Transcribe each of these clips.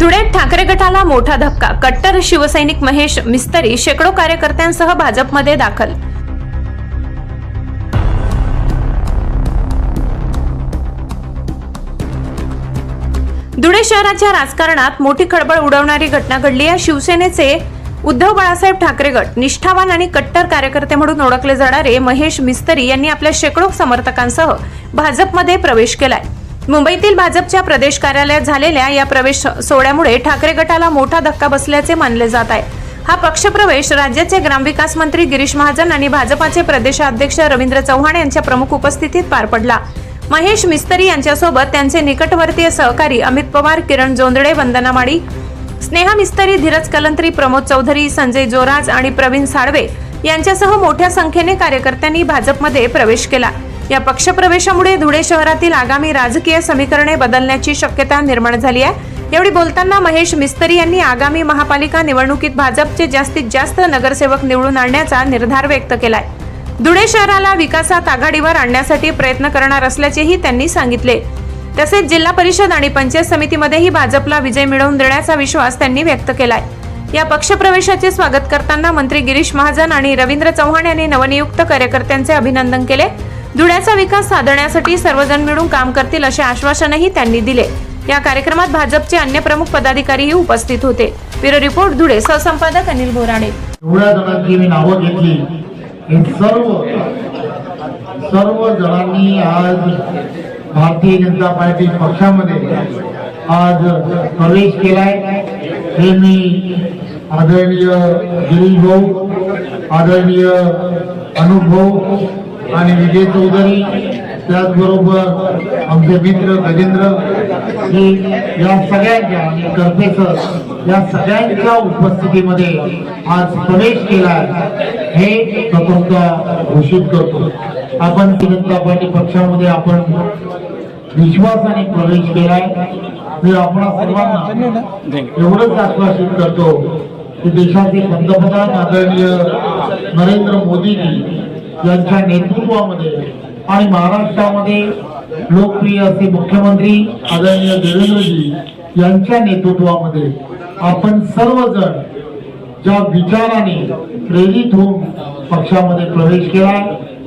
धुळे ठाकरे गटाला मोठा धक्का. कट्टर शिवसैनिक महेश मिस्तरी शेकडो कार्यकर्त्यांसह भाजपमध्ये दाखल. धुळे शहराच्या राजकारणात मोठी खळबळ उडवणारी घटना घडली आहे. शिवसेनेचे उद्धव बाळासाहेब ठाकरे गट निष्ठावान आणि कट्टर कार्यकर्ते म्हणून ओळखले जाणारे महेश मिस्तरी यांनी आपल्या शेकडो समर्थकांसह भाजपमध्ये प्रवेश केलाय. मुंबईतील भाजपच्या प्रदेश कार्यालयात झालेल्या या प्रवेश सोहळ्यामुळे ठाकरे गटाला मोठा धक्का बसल्याचे मानले जात आहे. हा पक्षप्रवेश राज्याचे ग्रामविकास मंत्री गिरीश महाजन आणि भाजपाचे प्रदेशाध्यक्ष रवींद्र चव्हाण यांच्या प्रमुख उपस्थितीत पार पडला. महेश मिस्तरी यांच्यासोबत त्यांचे निकटवर्तीय सहकारी अमित पवार किरण जोंदडे वंदना माडी स्नेहा मिस्तरी धीरज कलंत्री प्रमोद चौधरी संजय जोराज आणि प्रवीण साळवे यांच्यासह मोठ्या संख्येने कार्यकर्त्यांनी भाजपमध्ये प्रवेश केला. या पक्षप्रवेशामुळे धुळे शहरातील आगामी राजकीय समीकरणे बदलण्याची शक्यता निर्माण झाली आहे. एवढी बोलताना महेश मिस्तरी यांनी आगामी महापालिका निवडणुकीत भाजपचे जास्तीत जास्त नगरसेवक निवडून आणण्याचा निर्धार व्यक्त केलाय. धुळे शहराला विकासात आघाडीवर आणण्यासाठी प्रयत्न करणार असल्याचेही त्यांनी सांगितले. तसेच जिल्हा परिषद आणि पंचायत समितीमध्येही भाजपला विजय मिळवून देण्याचा विश्वास त्यांनी व्यक्त केलाय. या पक्षप्रवेशाचे स्वागत करताना मंत्री गिरीश महाजन आणि रवींद्र चव्हाण यांनी नवनियुक्त कार्यकर्त्यांचे अभिनंदन केले. धुळ्याचा विकास साधण्यासाठी सर्वजण मिळून काम करतील असे आश्वासनही त्यांनी दिले. या कार्यक्रमात भाजपचे अन्य प्रमुख पदाधिकारीही उपस्थित होते. Bureau report Dhule. सहसंपादक Anil Borade एवढ्या जणांची मी नावं घेतली. हे सर्व सर्व जणांनी आज भारतीय जनता पार्टी पक्षामध्ये आज प्रवेश केलाय. हे मी आदरणीय गिरीश भाऊ आदरणीय अनुभव आणि विजय चौधरी त्याचबरोबर आमचे मित्र गजेंद्र या सगळ्यांच्या आणि सर या सगळ्यांच्या उपस्थितीमध्ये आज प्रवेश केला हे स्वतंत्र घोषित करतो. आपण जनता पार्टी पक्षामध्ये आपण विश्वासाने प्रवेश केलाय. मी आपण सर्वांना एवढंच आश्वासित करतो की देशाचे पंतप्रधान आदरणीय नरेंद्र मोदीजी यांच्या नेतृत्वामध्ये आणि महाराष्ट्रामध्ये लोकप्रिय असे मुख्यमंत्री आदरणीय देवेंद्रजी यांच्या नेतृत्वामध्ये आपण सर्वजण ज्या विचाराने प्रेरित होऊन पक्षामध्ये प्रवेश केला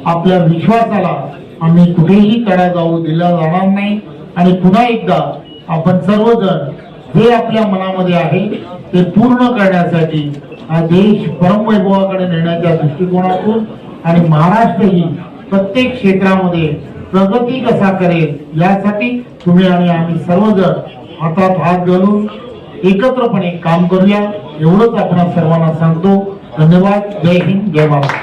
आपल्या विश्वासाला आम्ही कुठेही तडा जाऊ दिला जाणार नाही. आणि पुन्हा एकदा आपण सर्वजण जे आपल्या मनामध्ये आहे ते पूर्ण करण्यासाठी हा देश परमवैभवाकडे नेण्याच्या दृष्टिकोनातून आणि महाराष्ट्र ही प्रत्येक क्षेत्रामध्ये प्रगती कसा करेल यासाठी तुम्ही आणि आम्ही सर्वजण हातात हात घालून एकत्रपणे काम करूया. एवढंच आपण सर्वांना सांगतो. धन्यवाद. जय हिंद. जय महाराष्ट्र